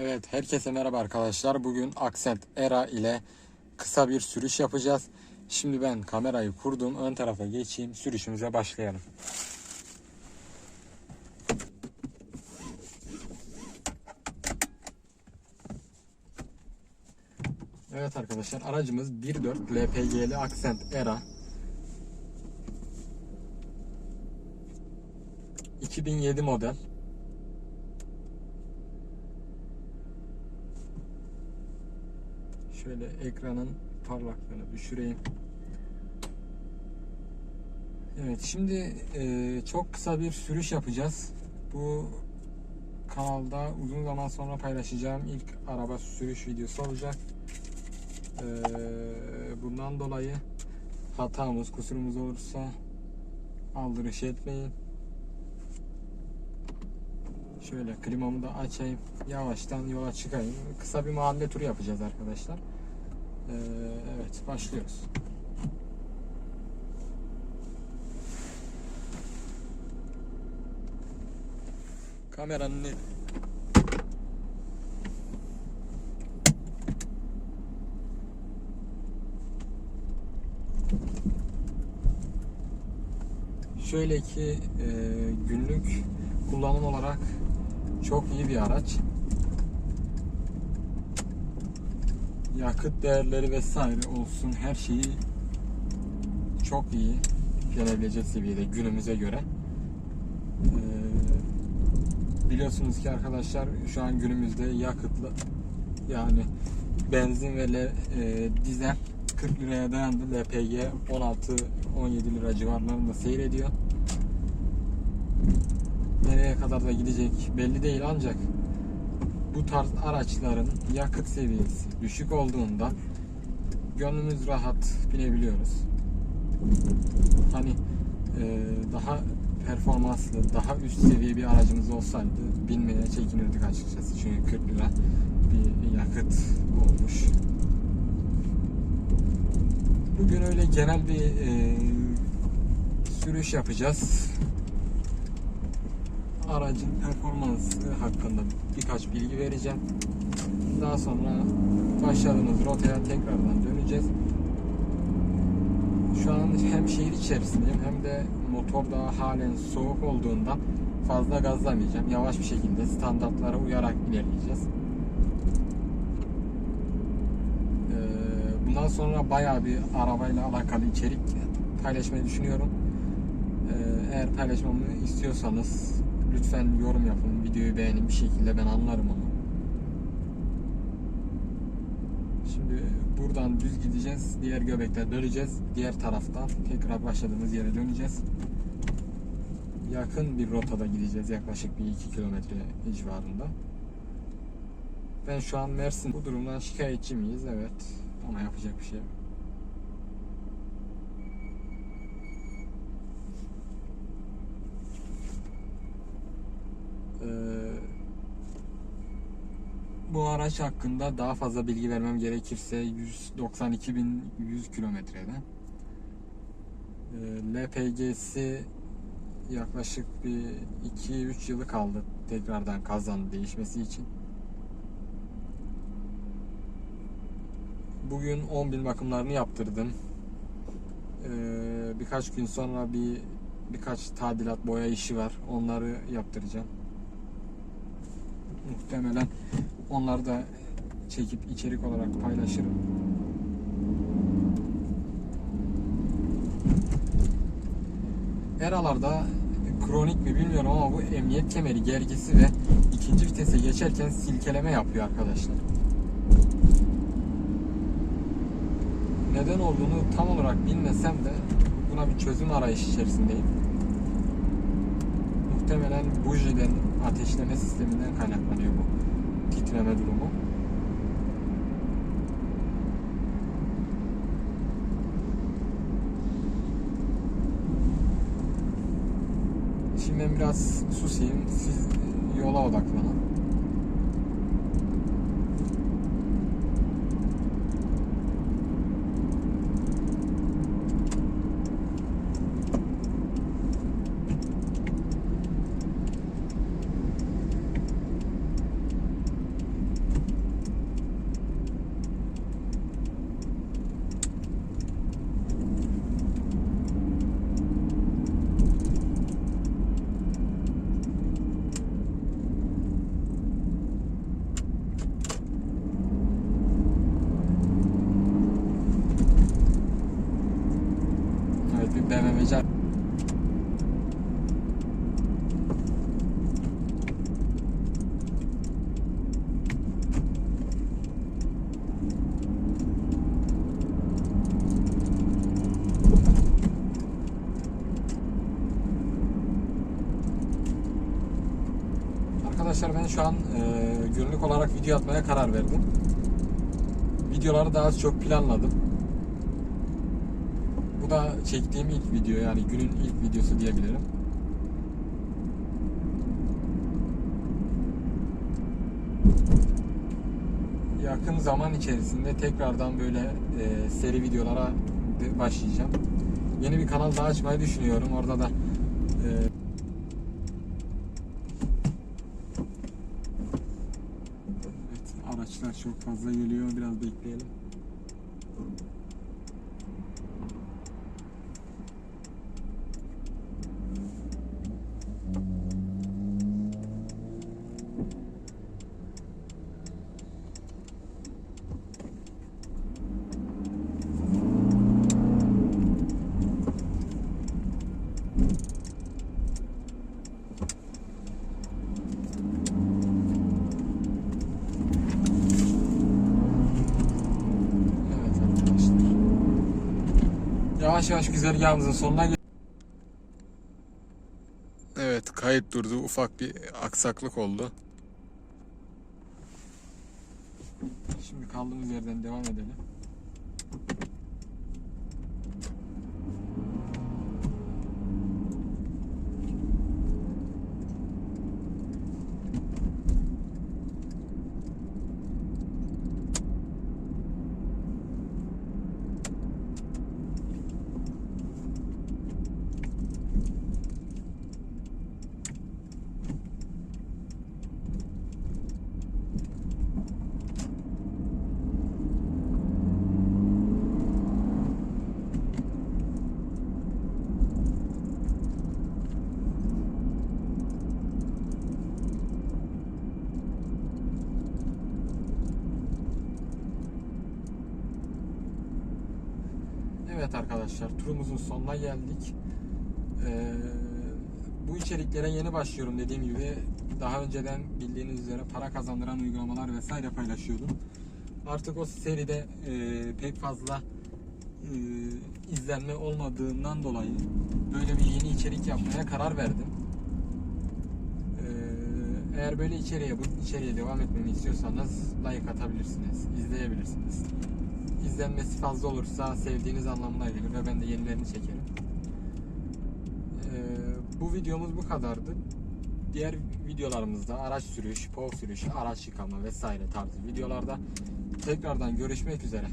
Evet, herkese merhaba arkadaşlar. Bugün Accent Era ile kısa bir sürüş yapacağız. Şimdi ben kamerayı kurdum. Ön tarafa geçeyim. Sürüşümüze başlayalım. Evet arkadaşlar, aracımız 1.4 LPG'li Accent Era. 2007 model. Şöyle ekranın parlaklığını düşüreyim. Evet şimdi e, çok kısa bir sürüş yapacağız. Bu kanalda uzun zaman sonra paylaşacağım ilk araba sürüş videosu olacak. E, bundan dolayı hatamız, kusurumuz olursa aldırış etmeyin. Şöyle klimamı da açayım. Yavaştan yola çıkayım. Kısa bir mahalle turu yapacağız arkadaşlar. Ee, evet başlıyoruz. Kameranın ne? Şöyle ki e, günlük kullanım olarak çok iyi bir araç. Yakıt değerleri vesaire olsun her şeyi çok iyi gelebilecek seviyede günümüze göre. Ee, biliyorsunuz ki arkadaşlar şu an günümüzde yakıtlı yani benzin ve e, dizel 40 liraya dayandı. LPG 16-17 lira civarlarında seyrediyor. Nereye kadar da gidecek belli değil ancak bu tarz araçların yakıt seviyesi düşük olduğunda gönlümüz rahat binebiliyoruz. Hani e, daha performanslı, daha üst seviye bir aracımız olsaydı binmeye çekinirdik açıkçası. Çünkü 40 lira bir yakıt olmuş. Bugün öyle genel bir e, sürüş yapacağız. Aracın performansı hakkında birkaç bilgi vereceğim. Daha sonra başladığımız rotaya tekrardan döneceğiz. Şu an hem şehir içerisindeyim hem de motor da halen soğuk olduğundan fazla gazlamayacağım. Yavaş bir şekilde standartlara uyarak ilerleyeceğiz. Ee, Bundan sonra bayağı bir arabayla alakalı içerik paylaşmayı düşünüyorum. Ee, Eğer paylaşmamı istiyorsanız lütfen yorum yapın, videoyu beğenin bir şekilde ben anlarım onu. Şimdi buradan düz gideceğiz. Diğer göbekten döneceğiz. Diğer taraftan tekrar başladığımız yere döneceğiz. Yakın bir rotada gideceğiz. Yaklaşık bir 2 kilometre civarında. Ben şu an Mersin. Bu durumdan şikayetçi miyiz? Evet. Ama yapacak bir şey yok. Ee, bu araç hakkında daha fazla bilgi vermem gerekirse 192.100 kilometrede. Ee, LPG'si yaklaşık bir 2-3 yılı kaldı tekrardan kazan değişmesi için. Bugün 10.000 bakımlarını yaptırdım. Ee, birkaç gün sonra bir birkaç tadilat boya işi var. Onları yaptıracağım. Muhtemelen onları da çekip içerik olarak paylaşırım. Eralarda kronik mi bilmiyorum ama bu emniyet kemeri gergisi ve ikinci vitese geçerken silkeleme yapıyor arkadaşlar. Neden olduğunu tam olarak bilmesem de buna bir çözüm arayış içerisindeyim. Muhtemelen bujiden ateşleme sisteminden kaynaklanıyor bu titreme durumu. Şimdi ben biraz susayım, siz yola odaklanın. Rica Arkadaşlar ben şu an e, günlük olarak video atmaya karar verdim. Videoları daha az çok planladım. Bu da çektiğim ilk video yani günün ilk videosu diyebilirim. Yakın zaman içerisinde tekrardan böyle e, seri videolara de- başlayacağım. Yeni bir kanal daha açmayı düşünüyorum. Orada da e, Evet, araçlar çok fazla geliyor. Biraz bekleyelim. Evet arkadaşlar. Yavaş yavaş güzergahımızın sonuna gel. Evet kayıt durdu. Ufak bir aksaklık oldu. Şimdi kaldığımız yerden devam edelim. Evet arkadaşlar turumuzun sonuna geldik. Ee, bu içeriklere yeni başlıyorum dediğim gibi. Daha önceden bildiğiniz üzere para kazandıran uygulamalar vesaire paylaşıyordum. Artık o seride e, pek fazla e, izlenme olmadığından dolayı böyle bir yeni içerik yapmaya karar verdim. Ee, eğer böyle içeriye bu içeriye devam etmemi istiyorsanız like atabilirsiniz, izleyebilirsiniz izlenmesi fazla olursa sevdiğiniz anlamına gelir ve ben de yenilerini çekerim. Ee, bu videomuz bu kadardı. Diğer videolarımızda araç sürüş, pov sürüş, araç yıkama vesaire tarzı videolarda tekrardan görüşmek üzere.